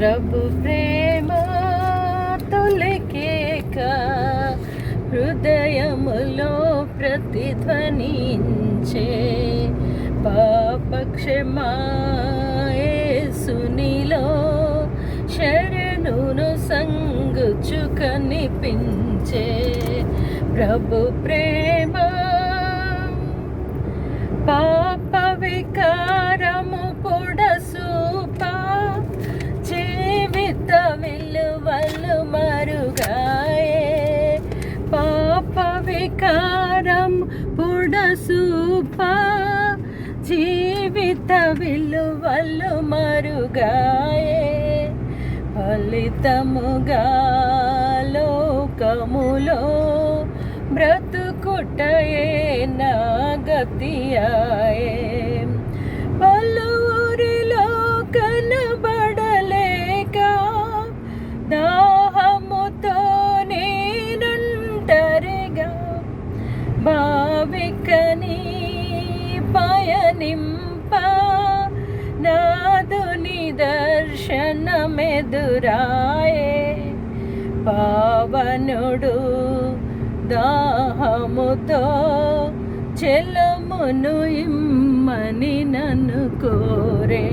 ప్రభు ప్రేమ తొలకేక హృదయములో ప్రతిధ్వనించే పాపక్షమాయేసునిలో శరణును సంగుచు కనిపించే ప్రభు ప్రేమ పా జీవిత విలువలు మరుగాయే ఫలితముగా లోకములో బ్రతుకుటయే నా గతియాయే. పలువురిలో కనబడలేక దాహముతో నేనుంటరిగా. భావికని పయనింప దర్శనమెదురాయే పావనుడు దాహముతో చెలమును ఇమ్మని నన్ను కోరే.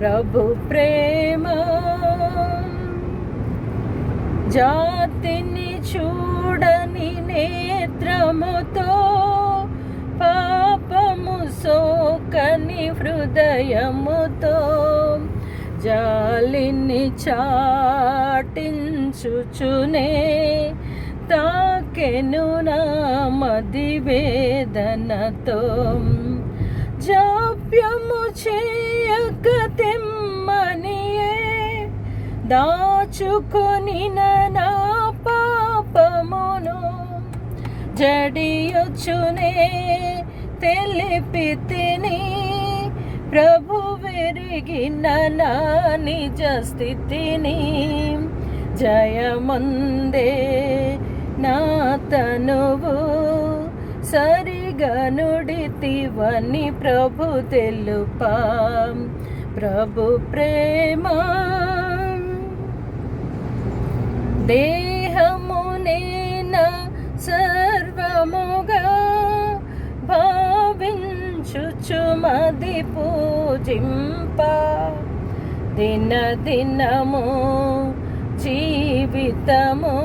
ప్రభు ప్రేమ జాతిని చూడని నేత్రముతో పాపము సోకని హృదయముతో జాలిని చాటించుచునే తాకెను నా మదివేదనతో జాప్యము చేయక తెమ్మనియే దాచుకొని నా పాపమును జడియొచ్చునే తెలిపి తిని ప్రభు విరిగిన నా నిజ స్థితిని జయమందే నా తనువు సరిగనుడితివని ప్రభు తెలుపా. ప్రభు ప్రేమ నా సర్వముగా మది పూజింప. దిన దినము జీవితము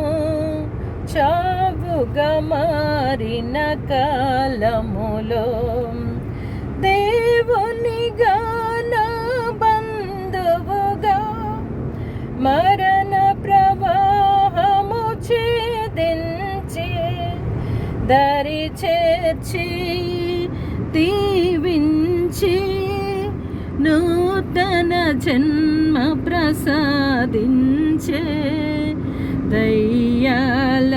చావుగా మారిన కాలములో. దేవునిగా నా బంధువుగా మరణ ప్రవాహము చేదించి దరి చేర్చి దీవించి నూతన జన్మ ప్రసాదించే దయ్యాల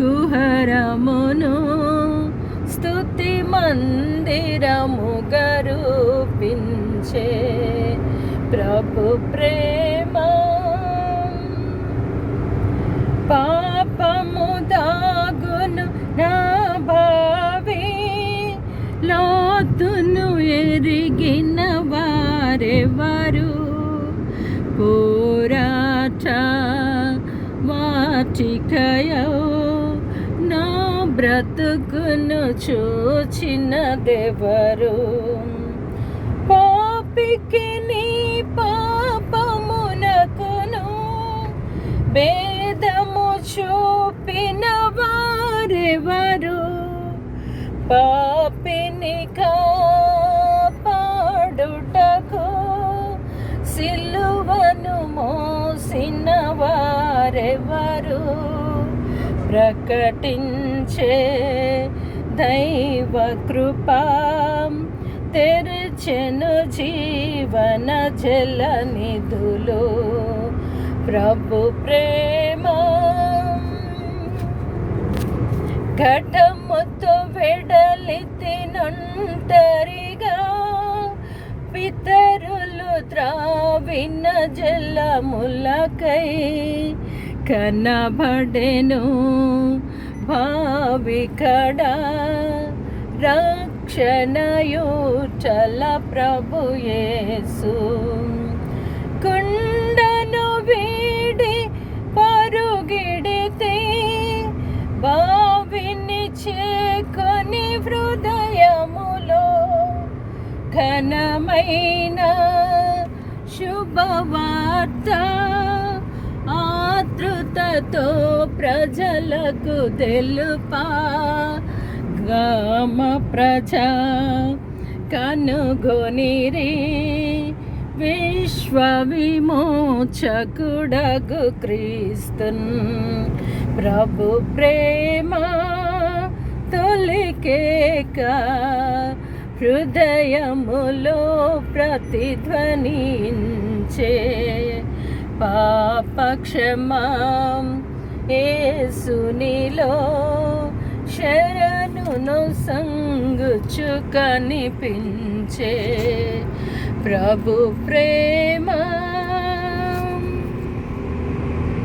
కుహరమును స్థుతి మందిరము గరూపించే ప్రభు ప్రే పోరాట వాటికయో నా బ్రతుకును చూచిన దేవరు పాపికి నీ పాపమునకును భేదము చూపిన వారెవరు పాపిని మోసిన వారెవరు? ప్రకటించే దైవ కృపా తెరచెను జీవన జల నిధులు. ప్రభు ప్రేమ ఘటముతో వెడలితినంటరిగా పితరు త్రావిన ములకై కనబడెను. భావికడా రక్షణయు చల ప్రభుయేసు కుండను వీడి పరుగిడితే బావిని చేకొని హృదయములో ఘనమైనా శుభవార్త ఆతృతతో ప్రజలకు తెలుపా. గ్రామ ప్రజ కనుగొనిరి విశ్వ విమోచకుడగు క్రీస్తున్. ప్రభు ప్రేమ తొలికేక హృదయములో ప్రతిధ్వనించే పాపక్షమాం ఏసునిలో శరణును సంగుచు కనిపించే ప్రభు ప్రేమ